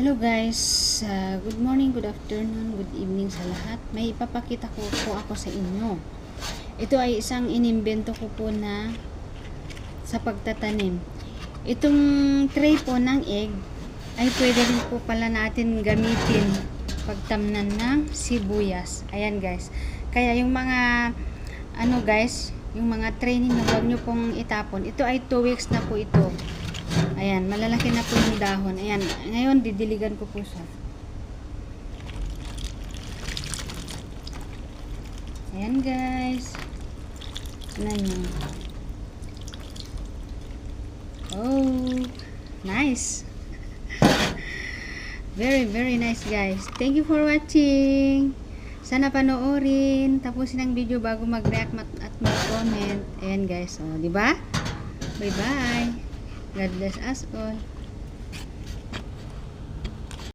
Hello guys, Uh, good morning, good afternoon, good evening sa lahat. May ipapakita ko po ako sa inyo. Ito ay isang inimbento ko po na sa pagtatanim. Itong tray po ng egg ay pwede rin po pala natin gamitin pagtamnan ng sibuyas. Ayan guys. Kaya yung mga ano guys, yung mga tray ninyo, huwag nyo pong itapon. Ito ay 2 weeks na po ito. Ayan, malalaki na po yung dahon. Ayan, ngayon didiligan ko po siya. Ayan guys. Nyo. Oh, nice. very, very nice guys. Thank you for watching. Sana panoorin. Tapusin ang video bago mag-react at mag-comment. Ayan guys. Oh, di ba? Bye-bye. God bless us all.